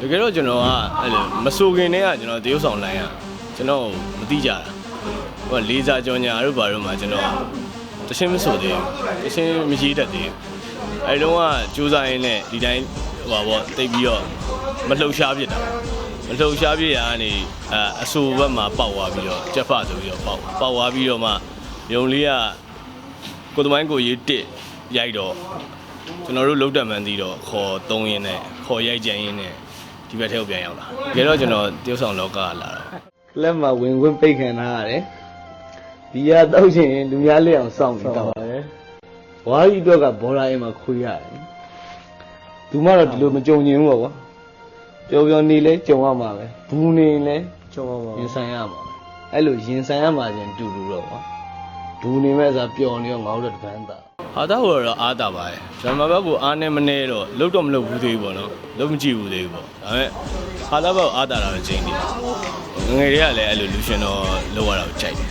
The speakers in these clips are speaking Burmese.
တကယ်တော့ကျွန်တော်ကအဲ့လိုမဆိုခင်တည်းကကျွန်တော်တရုပ်ဆောင်လိုင်းอ่ะကျွန်တော်မသိကြတာဟိုကလေးစားကြောညာတို့ဘာတို့မှကျွန်တော်တရှင်းမဆိုသေးဘူးတရှင်းမရေးတတ်သေးဘူးအဲ့လုံးကစူးစမ်းရင်းနဲ့ဒီတိုင်းဟိုပါပေါ့တိတ်ပြီးတော့မလှုပ်ရှားဖြစ်တာမလှုပ်ရှားဖြစ်ရကနေအအဆူဘက်မှာပေါက်သွားပြီးတော့ကြက်ဖဆိုပြီးတော့ပေါက်ပေါက်သွားပြီးတော့မှယုံလေးကကိုယ်သမိုင်းကိုရေးတစ်ရိုက်တော့ကျွန်တော်တို့လုတ်တက်မှန်းပြီးတော့ခေါ်သုံးရင်းနဲ့ခေါ်ရိုက်ကြံရင်းနဲ့ ဒီဘက်ထဲကိုပြန်ရောက်လာတကယ်တော့ကျွန်တော်တရုတ်ဆောင်လောကကလာတော့လက်မှာဝင်ခွင့်ပိတ်ခံထားရတယ်ဒီကတောက်ချင်လူများလက်အောင်စောင့်ပြီးတောက်ရတယ်ဝါရီအတွက်ကဘောလာအိမ်မှာခွေးရတယ်သူမတော့ဒီလိုမကြုံကျင်ဘူးပေါ့ကွာပျော်ပျော်နေလဲကြုံရမှာပဲဘူးနေလဲကျော်ပါပါရင်ဆိုင်ရမှာပဲအဲ့လိုရင်ဆိုင်ရမှာချင်းတူတူတော့ကွာဘူးနေမဲ့ဆိုပျော်နေတော့ငါတို့တပန်းသား အာသာကိုတော့အားတာပါတယ်ဒရမာဘက်ကိုအားနဲ့မနေတော့လုတ်တော့မလုတ်ဘူးသေးဘူးပေါ့နော်လုတ်မကြည့်ဘူးသေးဘူးပေါ့ဒါပေမဲ့အာသာဘက်ကိုအားတာတာပဲချိန်တယ်ငငယ်တွေကလည်းအဲ့လိုလူရှင်တော့လောက်ရတာကိုကြိုက်တယ်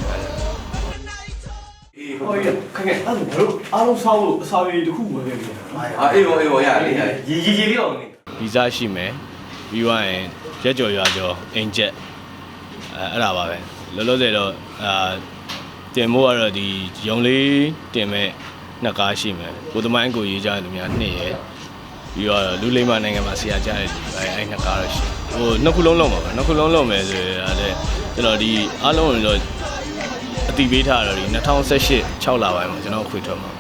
ဟိုရခင်ဗျအဲ့ဒါတို့အားလုံးစားလို့အစာပြေတစ်ခုဝယ်ခဲ့ပြီ။အာအေးဘောအေးဘောရရရရည်ရည်ရည်လေးအောင်နေ။ဗီဇရှိမယ်။ပြီးွားရင်ရက်ကြော်ရွာကြော်အင်ဂျက်အဲအဲ့ဒါပါပဲ။လောလောဆယ်တော့အာတင်မို့ကတော့ဒီရုံလေးတင်မဲ့ နှစ်ကားရှိမယ်ကိုသမိုင်းကိုရေးကြတဲ့လူများနှစ်ရယ်ပြီးတော့လူလိမ္မာနိုင်ငံမှာဆရာကြားတဲ့လူအဲအဲ့နှစ်ကားတော့ရှိဟိုနှစ်ခုလုံးလုံးပါပဲနှစ်ခုလုံးလုံးမယ်ဆိုရင်အဲ့ဒါကျွန်တော်ဒီအားလုံးကိုတော့အတိပေးထားတော့ဒီ2018 6လပိုင်းမှာကျွန်တော်ခွေထွက်မှာ